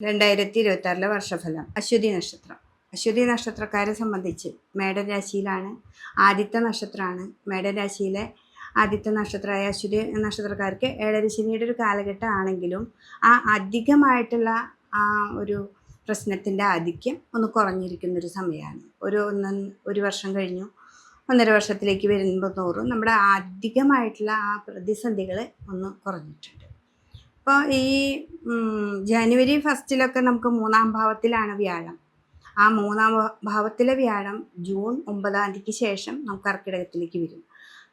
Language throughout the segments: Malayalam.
രണ്ടായിരത്തി ഇരുപത്തി വർഷഫലം. അശ്വതി നക്ഷത്രം. അശ്വതി നക്ഷത്രക്കാരെ സംബന്ധിച്ച് മേടരാശിയിലാണ് ആദിത്യ നക്ഷത്രമാണ്. മേടരാശിയിലെ ആദിത്യ നക്ഷത്രമായ അശ്വതി നക്ഷത്രക്കാർക്ക് ഏഴരശനിയുടെ ഒരു കാലഘട്ടം ആണെങ്കിലും ആ അധികമായിട്ടുള്ള ആ ഒരു പ്രശ്നത്തിന്റെ ആധിക്യം ഒന്ന് കുറഞ്ഞിരിക്കുന്ന ഒരു സമയമാണ്. ഒരു ഒന്ന് ഒരു വർഷം കഴിഞ്ഞു. ഒന്നര വർഷത്തിലേക്ക് വരുമ്പോൾ തോറും നമ്മുടെ അധികമായിട്ടുള്ള ആ പ്രതിസന്ധികൾ ഒന്ന് കുറഞ്ഞിട്ടുണ്ട്. ഇപ്പോൾ ഈ ജനുവരി ഫസ്റ്റിലൊക്കെ നമുക്ക് മൂന്നാം ഭാവത്തിലാണ് വ്യാഴം. ആ മൂന്നാം ഭാവത്തിലെ വ്യാഴം ജൂൺ ഒമ്പതാം തീയതിക്ക് ശേഷം നമുക്ക് കർക്കിടകത്തിലേക്ക് വരും.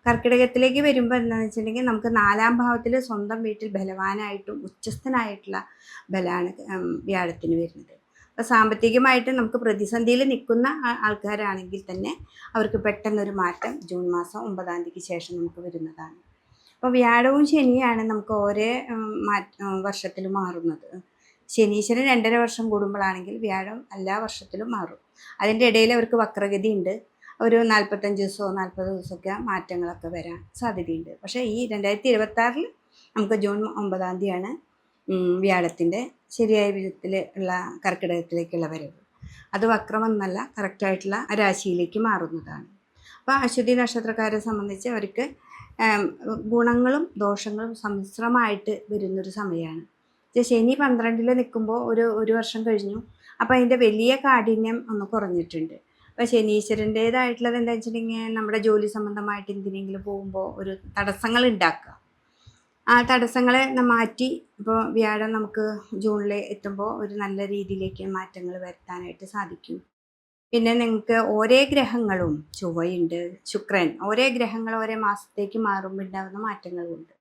കർക്കിടകത്തിലേക്ക് വരുമ്പോൾ എന്താണെന്ന് വെച്ചിട്ടുണ്ടെങ്കിൽ നമുക്ക് നാലാം ഭാവത്തിൽ സ്വന്തം വീട്ടിൽ ബലവാനായിട്ടും ഉച്ചസ്ഥനായിട്ടുള്ള ബലമാണ് വ്യാഴത്തിന് വരുന്നത്. അപ്പോൾ സാമ്പത്തികമായിട്ട് നമുക്ക് പ്രതിസന്ധിയിൽ നിൽക്കുന്ന ആൾക്കാരാണെങ്കിൽ തന്നെ അവർക്ക് പെട്ടെന്നൊരു മാറ്റം ജൂൺ മാസം ഒമ്പതാം തീയതിക്ക് ശേഷം നമുക്ക് വരുന്നതാണ്. അപ്പോൾ വ്യാഴവും ശനിയാണ് നമുക്ക് ഓരോ വർഷത്തിൽ മാറുന്നത്. ശനീശ്വരൻ രണ്ടര വർഷം കൂടുമ്പോഴാണെങ്കിൽ വ്യാഴം എല്ലാ വർഷത്തിലും മാറും. അതിന്റെ ഇടയിൽ അവർക്ക് വക്രഗതി ഉണ്ട്. ഒരു നാൽപ്പത്തഞ്ച് ദിവസമോ നാൽപ്പത് ദിവസമൊക്കെ മാറ്റങ്ങളൊക്കെ വരാൻ സാധ്യതയുണ്ട്. പക്ഷേ ഈ രണ്ടായിരത്തി ഇരുപത്താറിൽ നമുക്ക് ജൂൺ ഒമ്പതാം തീയതിയാണ് വ്യാഴത്തിന്റെ ശരിയായ വിധത്തിൽ ഉള്ള കർക്കിടകത്തിലേക്കുള്ള വരവ്. അത് വക്രമെന്നല്ല കറക്റ്റായിട്ടുള്ള രാശിയിലേക്ക് മാറുന്നതാണ്. അപ്പോൾ അശ്വതി നക്ഷത്രക്കാരെ സംബന്ധിച്ച് അവർക്ക് ഗുണങ്ങളും ദോഷങ്ങളും സമ്മിശ്രമായിട്ട് വരുന്നൊരു സമയമാണ് ശനി പന്ത്രണ്ടിൽ നിൽക്കുമ്പോൾ ഒരു ഒരു വർഷം കഴിഞ്ഞു. അപ്പോൾ അതിന്റെ വലിയ കാഠിന്യം ഒന്ന് കുറഞ്ഞിട്ടുണ്ട്. അപ്പോൾ ശനീശ്വരന്റേതായിട്ടുള്ളത് എന്താ വെച്ചിട്ടുണ്ടെങ്കിൽ നമ്മുടെ ജോലി സംബന്ധമായിട്ട് എന്തിനെങ്കിലും പോകുമ്പോൾ ഒരു തടസ്സങ്ങൾ ഉണ്ടാക്കുക ആ തടസ്സങ്ങളെ മാറ്റി ഇപ്പോൾ വ്യാഴം നമുക്ക് ജൂണിൽ എത്തുമ്പോൾ ഒരു നല്ല രീതിയിലേക്ക് മാറ്റങ്ങൾ വരുത്താനായിട്ട് സാധിക്കും. പിന്നെ നിങ്ങൾക്ക് ഓരോ ഗ്രഹങ്ങളും ചൊവ്വയുണ്ട് ശുക്രൻ ഓരോ ഗ്രഹങ്ങൾ ഓരോ മാസത്തേക്ക് മാറുമ്പോൾ ഉണ്ടാകുന്ന മാറ്റങ്ങളുമുണ്ട്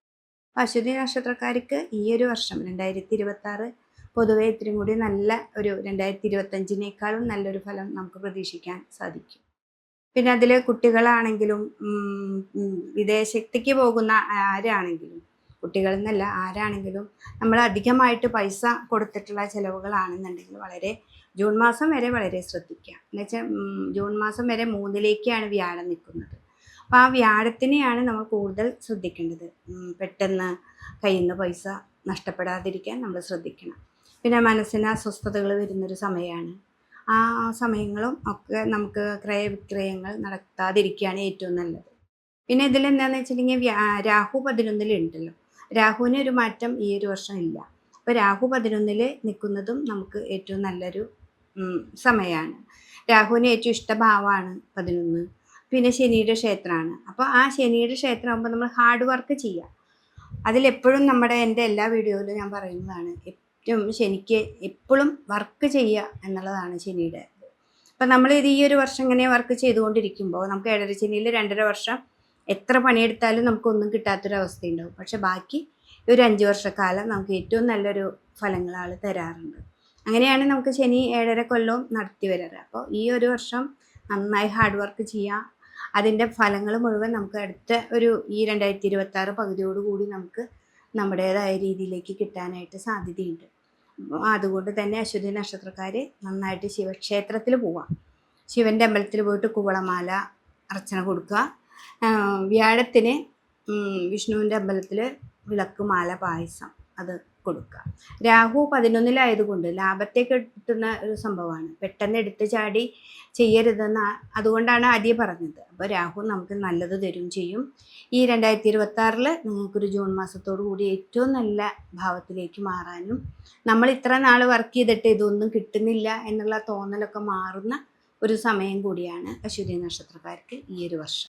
അശ്വതി നക്ഷത്രക്കാർക്ക് ഈ ഒരു വർഷം രണ്ടായിരത്തി ഇരുപത്തി ആറ് പൊതുവെ ഇത്രയും കൂടി നല്ല ഒരു രണ്ടായിരത്തി ഇരുപത്തഞ്ചിനേക്കാളും നല്ലൊരു ഫലം നമുക്ക് പ്രതീക്ഷിക്കാൻ സാധിക്കും. പിന്നെ അതിൽ കുട്ടികളാണെങ്കിലും വിദേശത്തേക്ക് പോകുന്ന ആരാണെങ്കിലും കുട്ടികളെന്നല്ല ആരാണെങ്കിലും നമ്മൾ അധികമായിട്ട് പൈസ കൊടുത്തിട്ടുള്ള ചിലവുകളാണെന്നുണ്ടെങ്കിൽ വളരെ ജൂൺ മാസം വരെ വളരെ ശ്രദ്ധിക്കുക. എന്നുവെച്ചാൽ ജൂൺ മാസം വരെ മൂന്നിലേക്കാണ് വ്യാഴം നിൽക്കുന്നത്. അപ്പോൾ ആ വ്യാഴത്തിനെയാണ് നമ്മൾ കൂടുതൽ ശ്രദ്ധിക്കേണ്ടത്. പെട്ടെന്ന് കയ്യിൽ നിന്ന് പൈസ നഷ്ടപ്പെടാതിരിക്കാൻ നമ്മൾ ശ്രദ്ധിക്കണം. പിന്നെ മനസ്സിന് അസ്വസ്ഥതകൾ വരുന്നൊരു സമയമാണ് ആ സമയങ്ങളും ഒക്കെ നമുക്ക് ക്രയവിക്രയങ്ങൾ നടത്താതിരിക്കുകയാണ് ഏറ്റവും നല്ലത്. പിന്നെ ഇതിൽ എന്താണെന്ന് വെച്ചിട്ടുണ്ടെങ്കിൽ രാഹു പതിനൊന്നിലുണ്ടല്ലോ. രാഹുവിന് ഒരു മാറ്റം ഈ ഒരു വർഷം ഇല്ല. അപ്പോൾ രാഹു പതിനൊന്നിൽ നിൽക്കുന്നതും നമുക്ക് ഏറ്റവും നല്ലൊരു സമയമാണ് രാഹുവിന് ഏറ്റവും ഇഷ്ടഭാവമാണ് പതിനൊന്ന്. പിന്നെ ശനിയുടെ ക്ഷേത്രമാണ്. അപ്പോൾ ആ ശനിയുടെ ക്ഷേത്രമാകുമ്പോൾ നമ്മൾ ഹാർഡ് വർക്ക് ചെയ്യുക അതിലെപ്പോഴും നമ്മുടെ എന്റെ എല്ലാ വീഡിയോയിലും ഞാൻ പറയുന്നതാണ് ഏറ്റവും ശനിക്ക് എപ്പോഴും വർക്ക് ചെയ്യുക എന്നുള്ളതാണ് ശനിയുടെ അപ്പം നമ്മൾ ഇത് ഈ ഒരു വർഷം ഇങ്ങനെ വർക്ക് ചെയ്തുകൊണ്ടിരിക്കുമ്പോൾ നമുക്ക് ഏഴര ശനിയിൽ രണ്ടര വർഷം എത്ര പണിയെടുത്താലും നമുക്കൊന്നും കിട്ടാത്തൊരവസ്ഥയുണ്ടാവും. പക്ഷെ ബാക്കി ഒരു അഞ്ച് വർഷക്കാലം നമുക്ക് ഏറ്റവും നല്ലൊരു ഫലങ്ങളാണ് തരാറുണ്ട്. അങ്ങനെയാണ് നമുക്ക് ശനി ഏഴര കൊല്ലവും നടത്തി വരാറ്. അപ്പോൾ ഈ ഒരു വർഷം നന്നായി ഹാർഡ് വർക്ക് ചെയ്യുക അതിന്റെ ഫലങ്ങൾ മുഴുവൻ നമുക്ക് അടുത്ത ഒരു ഈ രണ്ടായിരത്തി ഇരുപത്തി ആറ് പകുതിയോടുകൂടി നമുക്ക് നമ്മുടേതായ രീതിയിലേക്ക് കിട്ടാനായിട്ട് സാധ്യതയുണ്ട്. അതുകൊണ്ട് തന്നെ അശ്വതി നക്ഷത്രക്കാർ നന്നായിട്ട് ശിവക്ഷേത്രത്തിൽ പോവാം. ശിവന്റെ അമ്പലത്തിൽ പോയിട്ട് കുവളമാല അർച്ചന കൊടുക്കുക. വ്യാഴത്തിന് വിഷ്ണുവിന്റെ അമ്പലത്തിൽ വിളക്ക് മാല പായസം അത് കൊടുക്കുക. രാഹു പതിനൊന്നിലായതുകൊണ്ട് ലാഭത്തെ കിട്ടുന്ന ഒരു സംഭവമാണ്. പെട്ടെന്ന് എടുത്ത് ചാടി ചെയ്യരുതെന്ന് അതുകൊണ്ടാണ് ആദ്യ പറഞ്ഞത്. അപ്പോൾ രാഹു നമുക്ക് നല്ലത് തരും ചെയ്യും. ഈ രണ്ടായിരത്തി ഇരുപത്തി ആറിൽ നിങ്ങൾക്കൊരു ജൂൺ മാസത്തോടു കൂടി ഏറ്റവും നല്ല ഭാവത്തിലേക്ക് മാറാനും നമ്മൾ ഇത്ര നാൾ വർക്ക് ചെയ്തിട്ട് ഇതൊന്നും കിട്ടുന്നില്ല എന്നുള്ള തോന്നലൊക്കെ മാറുന്ന ഒരു സമയം കൂടിയാണ് അശ്വതി നക്ഷത്രക്കാർക്ക് ഈ ഒരു വർഷം.